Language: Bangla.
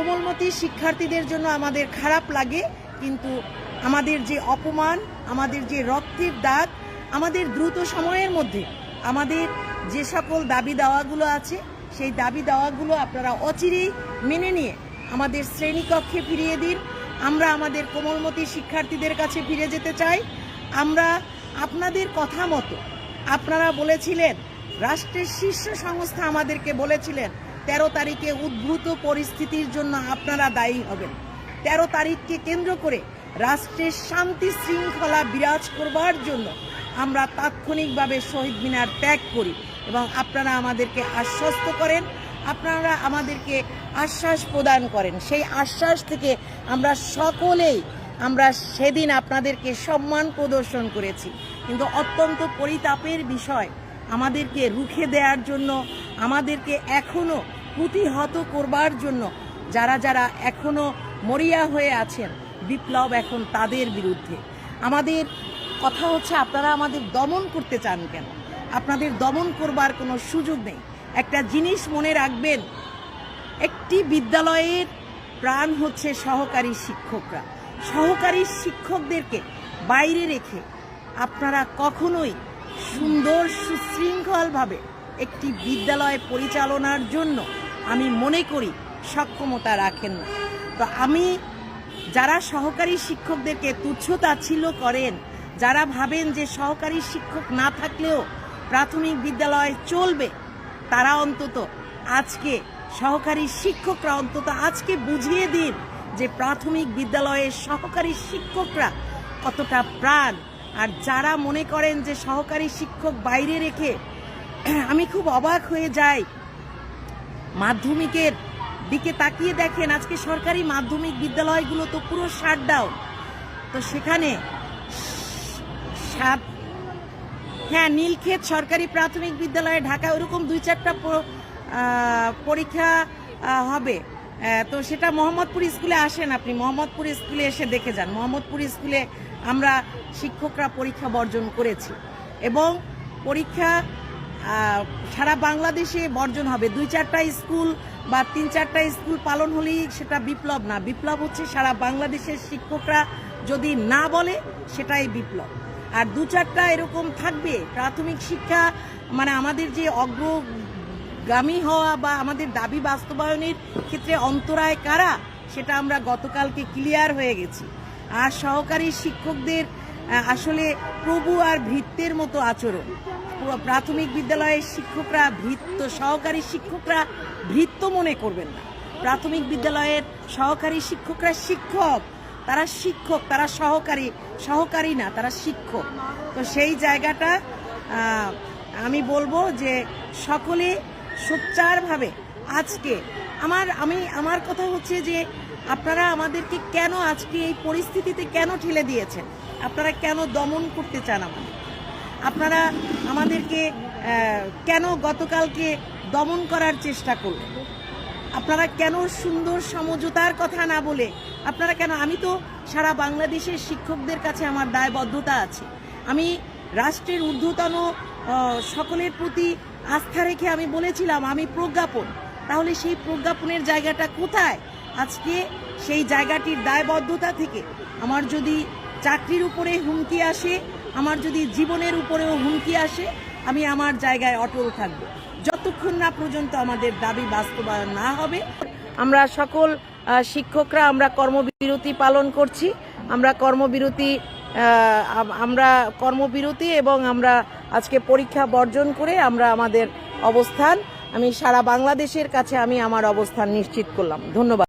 কোমলমতি শিক্ষার্থীদের জন্য আমাদের খারাপ লাগে, কিন্তু আমাদের যে অপমান, আমাদের যে রক্তের দাগ, আমাদের দ্রুত সময়ের মধ্যে আমাদের যে সকল দাবি দাওয়াগুলো আছে, সেই দাবি দাওয়াগুলো আপনারা অচিরেই মেনে নিয়ে আমাদের শ্রেণীকক্ষে ফিরিয়ে দিন। আমরা আমাদের কোমলমতি শিক্ষার্থীদের কাছে ফিরে যেতে চাই। আমরা আপনাদের কথা মতো, আপনারা বলেছিলেন, রাষ্ট্রের শীর্ষ সংস্থা আমাদেরকে বলেছিলেন তেরো তারিখে উদ্ভূত পরিস্থিতির জন্য আপনারা দায়ী হবেন। তেরো তারিখকে কেন্দ্র করে রাষ্ট্রের শান্তি শৃঙ্খলা বিরাজ করবার জন্য আমরা তাৎক্ষণিকভাবে শহীদ মিনার ত্যাগ করি এবং আপনারা আমাদেরকে আশ্বস্ত করেন, আপনারা আমাদেরকে আশ্বাস প্রদান করেন। সেই আশ্বাস থেকে আমরা সকলেই, আমরা সেদিন আপনাদেরকে সম্মান প্রদর্শন করেছি। কিন্তু অত্যন্ত পরিতাপের বিষয়, আমাদেরকে রুখে দেওয়ার জন্য, আমাদেরকে এখনও প্রতিহত করবার জন্য যারা যারা এখনও মরিয়া হয়ে আছেন, বিপ্লব এখন তাদের বিরুদ্ধে। আমাদের কথা হচ্ছে, আপনারা আমাদের দমন করতে চান কেন? আপনাদের দমন করবার কোনো সুযোগ নেই। একটা জিনিস মনে রাখবেন, একটি বিদ্যালয়ের প্রাণ হচ্ছে সহকারী শিক্ষকরা। সহকারী শিক্ষকদেরকে বাইরে রেখে আপনারা কখনোই সুন্দর, সুশৃঙ্খলভাবে একটি বিদ্যালয় পরিচালনার জন্য আমি মনে করি সক্ষমতা রাখেন না। তো আমি যারা সহকারী শিক্ষকদেরকে তুচ্ছ তাচ্ছিল্য করেন, যারা ভাবেন যে সহকারী শিক্ষক না থাকলেও প্রাথমিক বিদ্যালয় চলবে, তারা অন্তত আজকে, সহকারী শিক্ষকরা অন্তত আজকে বুঝিয়ে দিন যে প্রাথমিক বিদ্যালয়ের সহকারী শিক্ষকরা কতটা প্রাণ। আর যারা মনে করেন যে সহকারী শিক্ষক বাইরে রেখে আমি খুব অবাক হয়ে যাই। মাধ্যমিকের দিকে তাকিয়ে দেখেন, আজকে সরকারি মাধ্যমিক বিদ্যালয়গুলো তো পুরো শাটডাউন তো সেখানে সাত হ্যাঁ নীলক্ষেত সরকারি প্রাথমিক বিদ্যালয়ে ঢাকা ওরকম দুই চারটা পরীক্ষা হবে। তো সেটা মোহাম্মদপুর স্কুলে আসেন আপনি। মোহাম্মদপুর স্কুলে এসে দেখে যান। মোহাম্মদপুর স্কুলে আমরা শিক্ষকরা পরীক্ষা বর্জন করেছি। এবং পরীক্ষা সারা বাংলাদেশে বর্জন হবে। দুই চারটা স্কুল বা তিন চারটা স্কুল পালন হলেই সেটা বিপ্লব না। বিপ্লব হচ্ছে সারা বাংলাদেশের শিক্ষকরা যদি না বলে, সেটাই বিপ্লব। আর দু চারটা এরকম থাকবে, প্রাথমিক শিক্ষা মানে আমাদের যে অগ্রগামী হওয়া বা আমাদের দাবি বাস্তবায়নের ক্ষেত্রে অন্তরায় কারা, সেটা আমরা গতকালকে ক্লিয়ার হয়ে গেছি। আর সহকারী শিক্ষকদের আসলে প্রভু আর ভৃত্যের মতো আচরণ। প্রাথমিক বিদ্যালয়ের শিক্ষকরা, ভৃত্য সহকারী শিক্ষকরা ভৃত্য মনে করবেন না। প্রাথমিক বিদ্যালয়ের সহকারী শিক্ষকরা শিক্ষক, তারা শিক্ষক, তারা সহকারী সহকারী না, তারা শিক্ষক। তো সেই জায়গাটা আমি বলব যে সকলে সোচ্চারভাবে আজকে আমার, আমি, আমার কথা হচ্ছে যে আপনারা আমাদেরকে কেন আজকে এই পরিস্থিতিতে কেন ঠেলে দিয়েছেন? আপনারা কেন দমন করতে চান আমাদের? আপনারা আমাদেরকে কেন গতকালকে দমন করার চেষ্টা করলেন? আপনারা কেন সুন্দর সমঝোতার কথা না বলে, আপনারা কেন, আমি তো সারা বাংলাদেশের শিক্ষকদের কাছে আমার দায়বদ্ধতা আছে। আমি রাষ্ট্রের ঊর্ধ্বতন সকলের প্রতি আস্থা রেখে আমি বলেছিলাম, আমি প্রজ্ঞাপন। তাহলে সেই প্রজ্ঞাপনের জায়গাটা কোথায়? আজকে সেই জায়গাটির দায়বদ্ধতা থেকে আমার যদি চাকরির উপরে হুমকি আসে আমার যদি জীবনের উপরেও হুমকি আসে, আমি আমার জায়গায় অটল থাকব। যতক্ষণ না পর্যন্ত আমাদের দাবি বাস্তবায়ন না হবে, আমরা সকল শিক্ষকরা আমরা কর্মবিরতি পালন করছি। আমরা কর্মবিরতি আমরা কর্মবিরতি এবং আমরা আজকে পরীক্ষা বর্জন করে আমরা আমাদের অবস্থান, আমি সারা বাংলাদেশের কাছে আমি আমার অবস্থান নিশ্চিত করলাম। ধন্যবাদ।